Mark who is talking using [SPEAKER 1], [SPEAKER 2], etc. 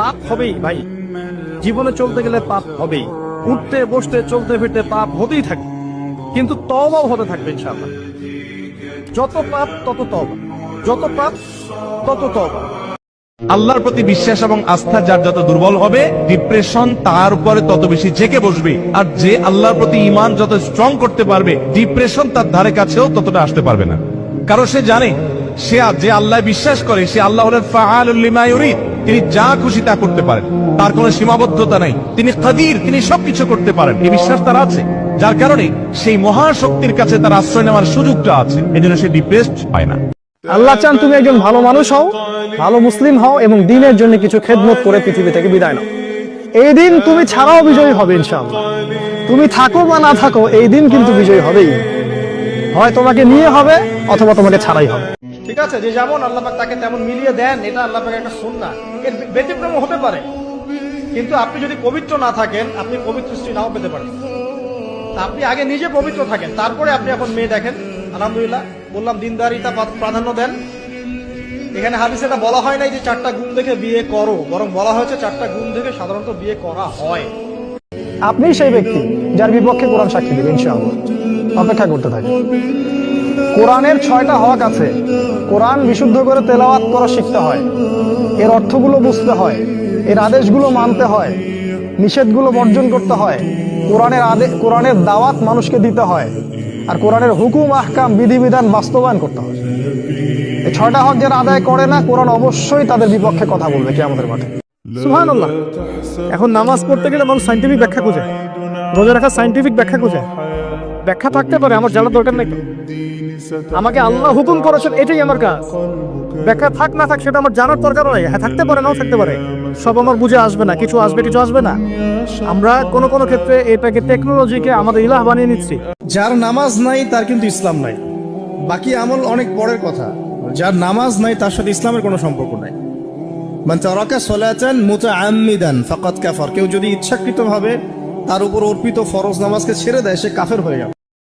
[SPEAKER 1] পাপ হবেই ভাই। জীবনে চলতে গেলে পাপ হবেই। উঠতে, বসতে, চলতে ফিরতে পাপ হতেই থাকে কিন্তু তবাও হতে থাকবে ইনশাআল্লাহ। যত পাপ, তত তবা যত পাপ, তত তবা
[SPEAKER 2] আল্লাহর প্রতি বিশ্বাস এবং আস্থা যার যত দুর্বল হবে, ডিপ্রেশন তার উপরে তত বেশি জেকে বসবে। আর যে আল্লাহর প্রতি ইমান যত স্ট্রং করতে পারবে, ডিপ্রেশন তার ধারে কাছেও ততটা আসতে পারবে না। কারণ সে জানে, সে যে আল্লাহ বিশ্বাস করে, সে আল্লাহ হলেন ইউরিদ। তিনি যা খুশি তা করতে পারেন। তার কোনো সীমাবদ্ধতা নাই। তিনি কাদির, তিনি সবকিছু করতে পারেন। এই বিশ্বাস তার আছে। যার কারণে সেই মহাশক্তির কাছে তার আশ্রয় নেওয়ার সুযোগটা আছে। এই জন্য সে ডিপ্রেসড হয় না।
[SPEAKER 1] আল্লাহ চান তুমি একজন ভালো মানুষ হও, ভালো মুসলিম হও এবং দিনের জন্য কিছু খেদমত করে পৃথিবী থেকে বিদায় নাও। এই দিন তুমি ছাড়াও বিজয়ী হবে ইনশাআল্লাহ। তুমি থাকো বা না থাকো, এই দিন কিন্তু বিজয়ী হবেই। হয় তোমাকে নিয়ে হবে অথবা তোমাকে ছাড়াই হবে। ঠিক আছে, যে যেমন আল্লাহ তাকে তেমন মিলিয়ে দেন, এটা আল্লাহ পাকের একটা সুন্নাহ এর ব্যতিক্রম হতে পারে। কিন্তু আপনি যদি পবিত্র না থাকেন, আপনি পবিত্র স্ত্রী নাও পেতে পারেন। আপনি আগে নিজে পবিত্র থাকেন, তারপরে আপনি এখন মেয়ে দেখেন। আলহামদুলিল্লাহ, বললাম দিনদারিতা প্রাধান্য দেন। এখানে হাদিসে এটা বলা হয় নাই যে চারটা গুণ দেখে বিয়ে করো, বরং বলা হয়েছে চারটা গুণ দেখে সাধারণত বিয়ে করা হয়। আপনি সেই ব্যক্তি যার বিপক্ষে কোরআন সাক্ষী দেবে, ইনশাআল্লাহ। অপেক্ষা করতে থাকে কোরআনের ছয়টা হক আছে। কোরআন বিশুদ্ধ করে তেলাওয়াত করা শিখতে হয়। এর অর্থগুলো বুঝতে হয়। এর আদেশগুলো মানতে হয়। নিষেধগুলো বর্জন করতে হয়। কোরআনের আদে, কোরআনের দাওয়াত মানুষকে দিতে হয়। আর কোরআনের হুকুম, আহকাম, বিধিবিধান বাস্তবায়ন করতে হয়। এই ছয়টা হক যারা আদায় করে না, কোরআন অবশ্যই তাদের বিপক্ষে কথা বলবে কি আমাদের মাঠে। সুবহানাল্লাহ। এখন নামাজ পড়তে গেলে মানুষ সাইন্টিফিক ব্যাখ্যা খুঁজে। রোজা রাখা সাইন্টিফিক ব্যাখ্যা খুঁজে। ব্যাখ্যা থাকতে পারে, আমার জানার দরকার নেই আমাকে আল্লাহ হুকুম করেছেন, এটাই আমার কাজ। ব্যাখ্যা থাক না থাক, সেটা আমার জানার দরকার নাই। হ্যাঁ থাকতে পারে, নাও থাকতে পারে। সব আমার বুঝে আসবে না, কিছু আসবে কিছু আসবে না। আমরা কোনো কোনো ক্ষেত্রে এটাকে টেকনোলজিকে আমাদের ইলাহ বানিয়ে নিচ্ছি।
[SPEAKER 3] যার নামাজ নাই, তার কিন্তু ইসলাম নাই। বাকি আমল অনেক পরের কথা। যার নামাজ নাই, তার সাথে ইসলামের কোনো সম্পর্ক নাই। মান তারাকা সলাতান মুতাআম্মিদান, ফাকাদ কাফার। কেউ যদি ইচ্ছাকৃতভাবে তার উপর অর্পিত ফরজ নামাজকে ছেড়ে দেয় সে কাফের হয়ে গেল।